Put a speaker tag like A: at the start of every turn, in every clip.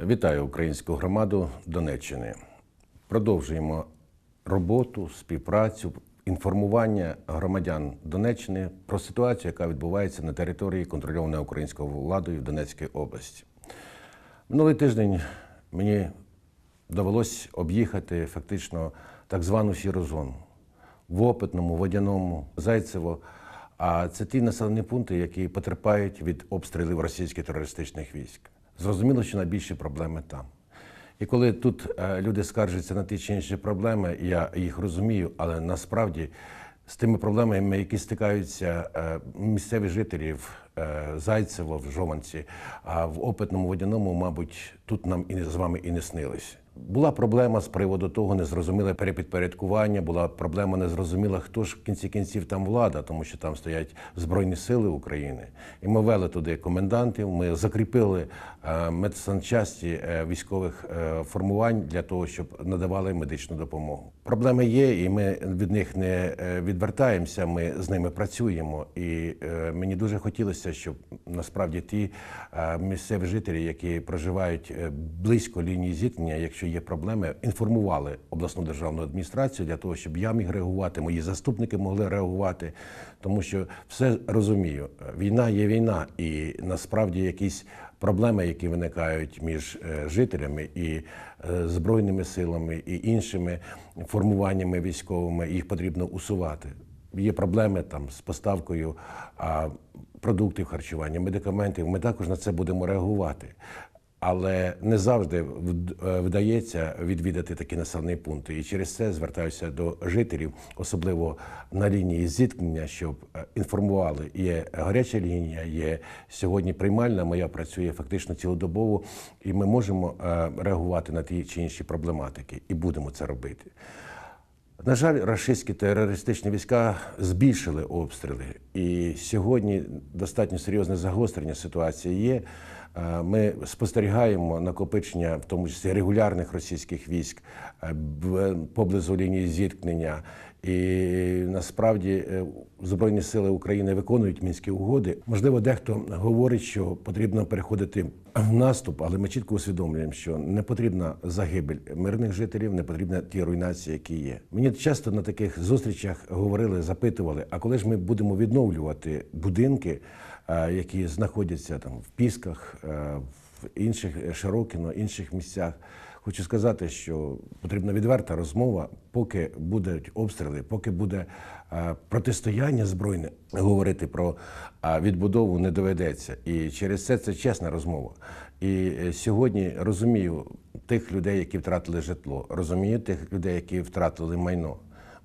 A: Вітаю українську громаду Донеччини. Продовжуємо роботу, співпрацю, інформування громадян Донеччини про ситуацію, яка відбувається на території контрольованої українською владою в Донецькій області. Минулий тиждень мені довелось об'їхати фактично так звану сіру зону в Опитному, Водяному, Зайцево. А це ті населені пункти, які потерпають від обстрілів російських терористичних військ. Зрозуміло, що найбільші проблеми там. І коли тут е, люди скаржаться на ті чи інші проблеми, я їх розумію, але насправді з тими проблемами, які стикаються е, місцеві жителі в е, Зайцево, в Жованці, а в опитному водяному, мабуть, тут нам і з вами і не снилися. Була проблема з приводу того незрозуміле перепідпорядкування, була проблема незрозуміла, хто ж в кінці кінців там влада, тому що там стоять Збройні Сили України. І ми вели туди комендантів, ми закріпили е, медсанчасті е, військових е, формувань для того, щоб надавали медичну допомогу. Проблеми є, і ми від них не відвертаємося. Ми з ними працюємо. І мені дуже хотілося, щоб насправді ті місцеві жителі, які проживають близько лінії зіткнення, якщо є проблеми, інформували обласну державну адміністрацію для того, щоб я міг реагувати, мої заступники могли реагувати, тому що все розумію. Війна є війна, і насправді якісь проблеми, які виникають між е, жителями і е, збройними силами і іншими формуваннями військовими, їх потрібно усувати. Є проблеми там з поставкою продуктів харчування, медикаментів. Ми також на це будемо реагувати. Але не завжди е, вдається відвідати такі населені пункти. І через це звертаюся до жителів, особливо на лінії зіткнення, щоб е, інформували. Є гаряча лінія, є сьогодні приймальна. Моя працює фактично цілодобово, і ми можемо е, реагувати на ті чи інші проблематики, і будемо це робити. На жаль, рашистські терористичні війська збільшили обстріли, і сьогодні достатньо серйозне загострення ситуації є. Е, Ми спостерігаємо накопичення, в тому числі регулярних російських військ е, поблизу лінії зіткнення. І насправді е, Збройні сили України виконують мінські угоди. Можливо, дехто говорить, що потрібно переходити в наступ, але ми чітко усвідомлюємо, що не потрібна загибель мирних жителів, не потрібна ті руйнації, які є. Мені часто на таких зустрічах говорили, запитували: а коли ж ми будемо відновлювати будинки, е, які знаходяться там в Пісках, е, в інших е, Широкіно, інших місцях. Хочу сказати, що потрібна відверта розмова, поки будуть обстріли, поки буде е, протистояння збройне, говорити про відбудову не доведеться. І через це це чесна розмова. І е, сьогодні розумію тих людей, які втратили житло, розумію тих людей, які втратили майно.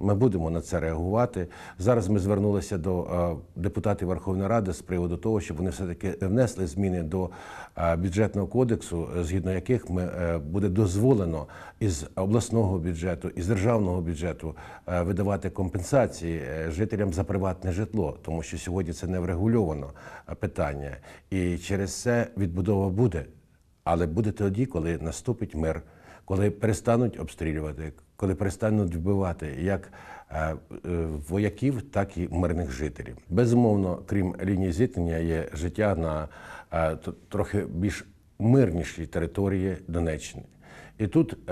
A: Ми будемо на це реагувати. Зараз ми звернулися до е, депутатів Верховної Ради з приводу того, щоб вони все таки внесли зміни до е, бюджетного кодексу, е, згідно яких ми буде дозволено із обласного бюджету із державного бюджету видавати компенсації жителям за приватне житло, тому що сьогодні це не врегульовано питання, і через це відбудова буде. Але буде тоді, коли наступить мир, коли перестануть обстрілювати, коли перестануть вбивати як е, е, вояків, так і мирних жителів. Безумовно, крім лінії зіткнення, є життя на е, трохи більш мирнішій території Донеччини. І тут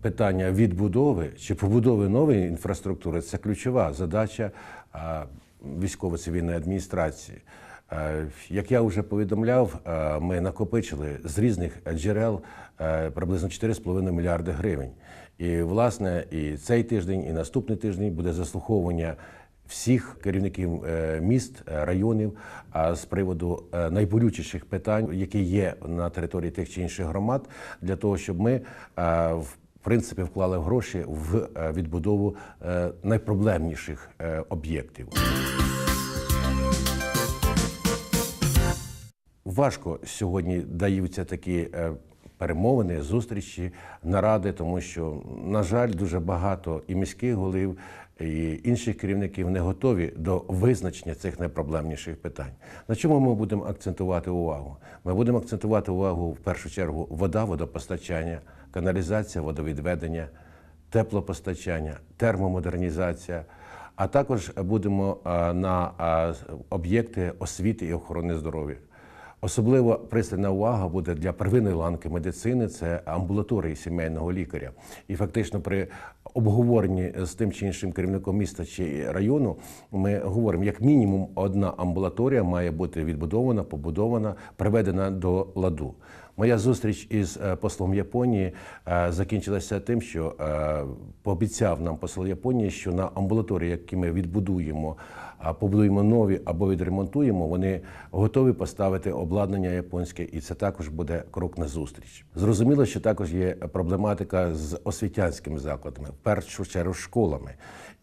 A: питання відбудови чи побудови нової інфраструктури це ключова задача військово-цивільної адміністрації. Як я вже повідомляв, ми накопичили з різних джерел приблизно 4,5 мільярди гривень. І власне і цей тиждень, і наступний тиждень буде заслуховування всіх керівників е, міст, е, районів з приводу е, найболючіших питань, які є на території тих чи інших громад, для того, щоб ми в принципі вклали гроші в відбудову найпроблемніших об'єктів. Важко сьогодні даються такі перемовини, зустрічі, наради, тому що, на жаль, дуже багато і міських голів, і інших керівників не готові до визначення цих найпроблемніших питань. На чому ми будемо акцентувати увагу? Ми будемо акцентувати увагу в першу чергу вода, водопостачання, каналізація, водовідведення, теплопостачання, термомодернізація. А також будемо на об'єкти освіти і охорони здоров'я. Особливо пристальна увага буде для первинної ланки медицини це амбулаторії сімейного лікаря. І фактично при обговоренні з тим чи іншим керівником міста чи району ми говоримо, як мінімум, одна амбулаторія має бути відбудована, побудована, приведена до ладу. Моя зустріч із е, послом Японії е, закінчилася тим, що е, пообіцяв нам посол Японії, що на амбулаторії, які ми відбудуємо, побудуємо нові або відремонтуємо, вони готові поставити обладнання японське, і це також буде крок на зустріч. Зрозуміло, що також є проблематика з освітянськими закладами, в першу чергу школами.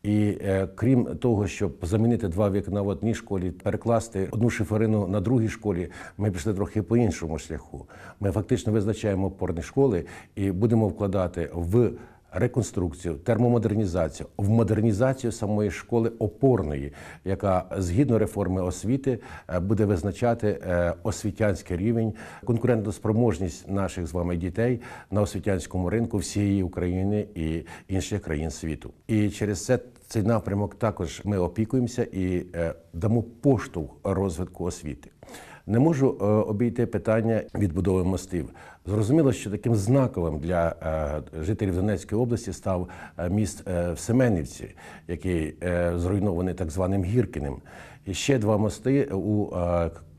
A: І е, крім того, щоб замінити два вікна в одній школі, перекласти одну шиферину на другій школі, ми пішли трохи по іншому шляху. Ми фактично визначаємо опорні школи і будемо вкладати в реконструкцію, термомодернізацію, в модернізацію самої школи опорної, яка згідно реформи освіти е, буде визначати е, освітянський рівень, конкурентоспроможність наших з вами дітей на освітянському ринку всієї України і інших країн світу. І через це цей напрямок також ми опікуємося і е, дамо поштовх розвитку освіти. Не можу е, обійти питання відбудови мостів. Зрозуміло, що таким знаковим для е, жителів Донецької області став е, міст в Семенівці, який зруйнований так званим Гіркіним. І ще два мости у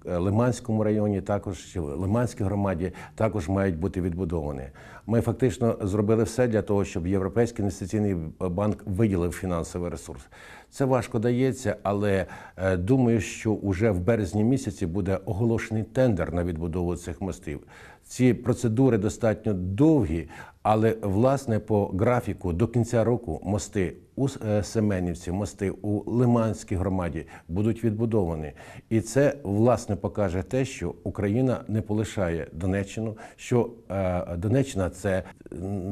A: Лиманському районі, також Лиманській громаді, також мають бути відбудовані. Ми фактично зробили все для того, щоб Європейський інвестиційний банк виділив фінансовий ресурс. Це важко дається, але е, думаю, що уже в березні місяці буде оголошений тендер на відбудову цих мостів. Ці процедури достатньо довгі, але власне по графіку до кінця року мости у е, Семенівці, мости у Лиманській громаді будуть відбудовані. І це власне покаже те, що Україна не полишає Донеччину, що е, Донеччина це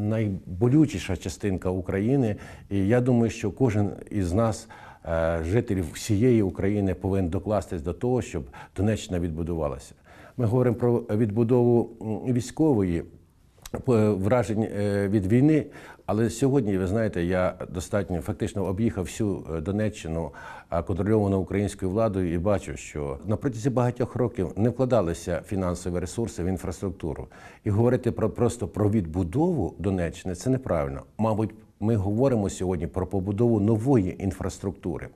A: найболючіша частинка України. І я думаю, що кожен із нас. е, Жителів всієї України повинен докластись до того, щоб Донеччина відбудувалася. Ми говоримо про відбудову військової вражень е, від війни. Але сьогодні, ви знаєте, я достатньо фактично об'їхав всю е, Донеччину, контрольовану українською владою, і бачу, що на протязі багатьох років не вкладалися фінансові ресурси в інфраструктуру. І говорити про просто про відбудову Донеччини це неправильно. Мабуть, ми говоримо сьогодні про побудову нової інфраструктури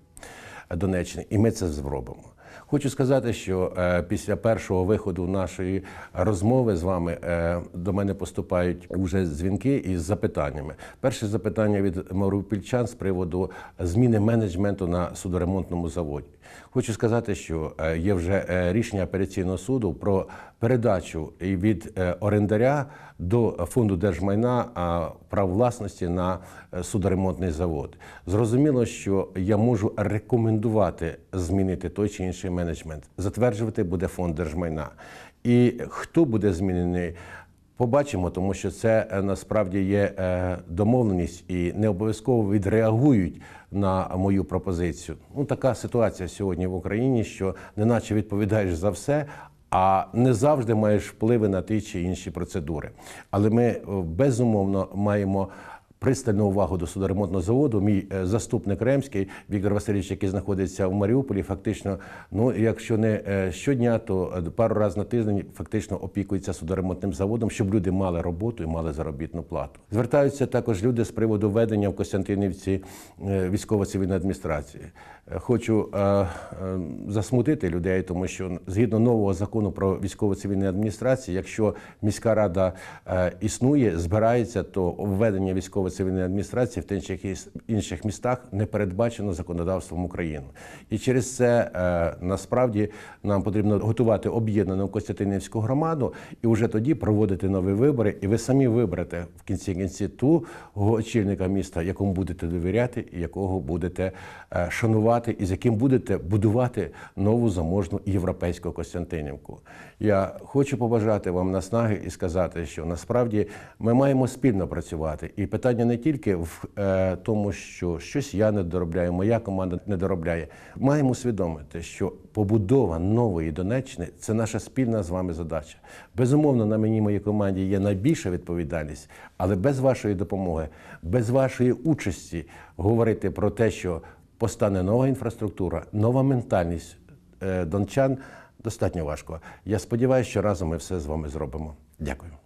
A: Донеччини, і ми це зробимо. Хочу сказати, що е, після першого виходу нашої розмови з вами е, до мене поступають вже дзвінки із запитаннями. Перше запитання від маріупільчан з приводу зміни менеджменту на судоремонтному заводі. Хочу сказати, що е, є вже е, рішення апеляційного суду про передачу від е, орендаря до фонду держмайна прав власності на судоремонтний завод. Зрозуміло, що я можу рекомендувати змінити той чи інший менеджмент. Затверджувати буде фонд держмайна. І хто буде змінений? Побачимо, тому що це е, насправді є е, домовленість і не обов'язково відреагують на мою пропозицію. Ну така ситуація сьогодні в Україні, що неначе відповідаєш за все, а не завжди маєш впливи на ті чи інші процедури. Але ми е, безумовно маємо пристальну увагу до судоремонтного заводу. Мій е, заступник Ремський Віктор Васильович, який знаходиться в Маріуполі, фактично, ну якщо не е, щодня, то е, пару разів на тиждень фактично опікується судоремонтним заводом, щоб люди мали роботу і мали заробітну плату. Звертаються також люди з приводу введення в Костянтинівці військово-цивільної адміністрації. Хочу засмутити людей, тому що згідно нового закону про військово-цивільні адміністрації, якщо міська рада існує, збирається, то введення військово-цивільної адміністрації в тих інших містах не передбачено законодавством України. І через це е, насправді нам потрібно готувати об'єднану Костянтинівську громаду і вже тоді проводити нові вибори. І ви самі виберете в кінці кінці ту очільника міста, якому будете довіряти, і якого будете е, шанувати, і з яким будете будувати нову заможну європейську Костянтинівку. Я хочу побажати вам наснаги і сказати, що насправді ми маємо спільно працювати. І питання не тільки в е, тому, що щось я не доробляю, моя команда не доробляє. Маємо усвідомити, що побудова нової Донеччини це наша спільна з вами задача. Безумовно, на мені моїй команді є найбільша відповідальність, але без вашої допомоги, без вашої участі говорити про те, що постане нова інфраструктура, нова ментальність е, дончан. достатньо важко. Я сподіваюся, що разом ми все з вами зробимо. Дякую.